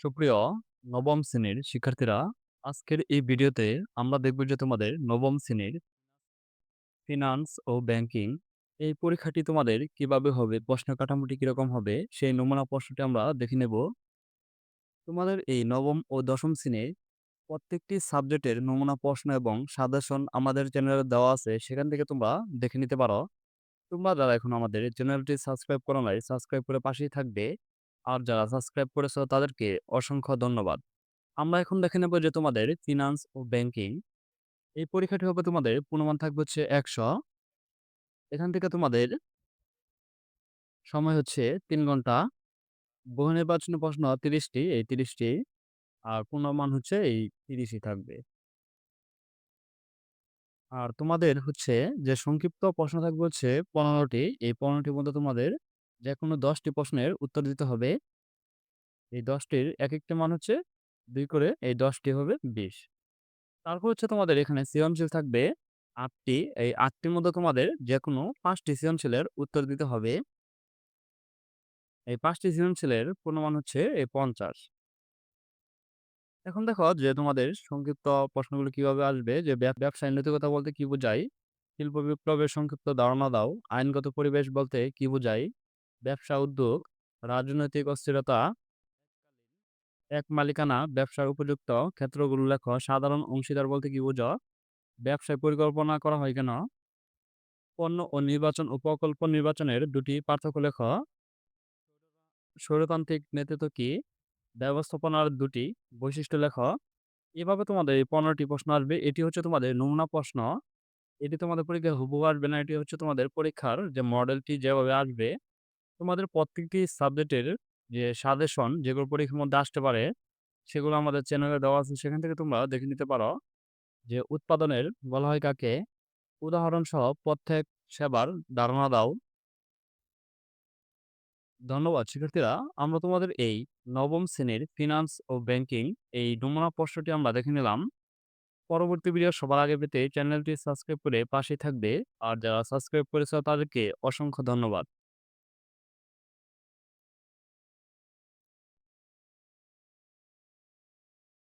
সুপ্রিয় নবম শ্রেণির শিক্ষার্থীরা, আজকের এই ভিডিওতে আমরা দেখব যে তোমাদের নবম শ্রেণির ফিনান্স ও ব্যাংকিং এই পরীক্ষাটি তোমাদের কীভাবে হবে, প্রশ্ন কাঠামোটি কীরকম হবে, সেই নমুনা প্রশ্নটি আমরা দেখে নেব। তোমাদের এই নবম ও দশম শ্রেণির প্রত্যেকটি সাবজেক্টের নমুনা প্রশ্ন এবং সাজেশন আমাদের চ্যানেলে দেওয়া আছে, সেখান থেকে তোমরা দেখে নিতে পারো। তোমরা যারা এখন আমাদের চ্যানেলটি সাবস্ক্রাইব করো নাই, সাবস্ক্রাইব করে পাশেই থাকবে। আর যারা সাবস্ক্রাইব করেছ তাদেরকে অসংখ্য ধন্যবাদ। আমরা এখন দেখে নেব যে তোমাদের ফিনান্স ও ব্যাংকিং এই পরীক্ষাটি হবে তোমাদের পূর্ণমান থাকবে হচ্ছে ১০০ এখান থেকে তোমাদের সময় হচ্ছে তিন ঘণ্টা। বহু নির্বাচনী প্রশ্ন তিরিশটি, এই তিরিশটি আর পূর্ণমান হচ্ছে এই ৩০ ই থাকবে। আর তোমাদের হচ্ছে যে সংক্ষিপ্ত প্রশ্ন থাকবে হচ্ছে পনেরোটি, এই পনেরোটির মধ্যে তোমাদের যেকোনো ১০ টি প্রশ্নের উত্তর দিতে হবে। এই দশটির এক একটি মান হচ্ছে দুই করে, এই দশটি হবে ২০। তারপর হচ্ছে তোমাদের এখানে সৃজনশীল থাকবে আটটি এই আটটির মধ্যে তোমাদের যেকোনো ৫ টি সৃজনশীলের উত্তর দিতে হবে। এই ৫ টি সৃজনশীলের পূর্ণমান হচ্ছে এই ৫০। এখন দেখো যে তোমাদের সংক্ষিপ্ত প্রশ্নগুলো কীভাবে আসবে যে ব্যবসায় নৈতিকতা বলতে কি বোঝায়? শিল্প বিপ্লবের সংক্ষিপ্ত ধারণা দাও। আইনগত পরিবেশ বলতে কি বোঝায়? ব্যবসা উদ্যোগ, রাজনৈতিক অস্থিরতা এক মালিকানা, ব্যবসার উপযুক্ত ক্ষেত্রগুলো লেখো। সাধারণ অংশীদার বলতে কি বোঝো? ব্যবসায় পরিকল্পনা করা হয় কেন? পণ্য ও নির্বাচন ও প্রকল্প নির্বাচনের দুটি পার্থক্য লেখ স্বৈরতান্ত্রিক নেতৃত্ব কি? ব্যবস্থাপনার দুটি বৈশিষ্ট্য লেখ এভাবে তোমাদের এই ১৫ টি প্রশ্ন আসবে। এটি হচ্ছে তোমাদের নমুনা প্রশ্ন। এটি তোমাদের পরীক্ষায় হুবহু আসবে না। এটি হচ্ছে তোমাদের পরীক্ষার যে মডেলটি যেভাবে আসবে, তোমাদের প্রত্যেকটি সাবজেক্টের যে সাজেশন যেগুলো পরীক্ষার মধ্যে আসতে পারে, সেগুলো আমাদের চ্যানেলে দেওয়া আছে। সেখান থেকে তোমরা দেখে নিতে পারো। যে উৎপাদনের বলা হয় কাকে? উদাহরণসহ প্রত্যেক সেবার ধারণা দাও। ধন্যবাদ শিক্ষার্থীরা। আমরা তোমাদের এই নবম শ্রেণির ফিনান্স ও ব্যাংকিং এই নমুনা প্রশ্নটি আমরা দেখে নিলাম। পরবর্তী ভিডিও সবার আগে পেতে চ্যানেলটি সাবস্ক্রাইব করে পাশেই থাকবে। আর যারা সাবস্ক্রাইব করেছ তাদেরকে অসংখ্য ধন্যবাদ।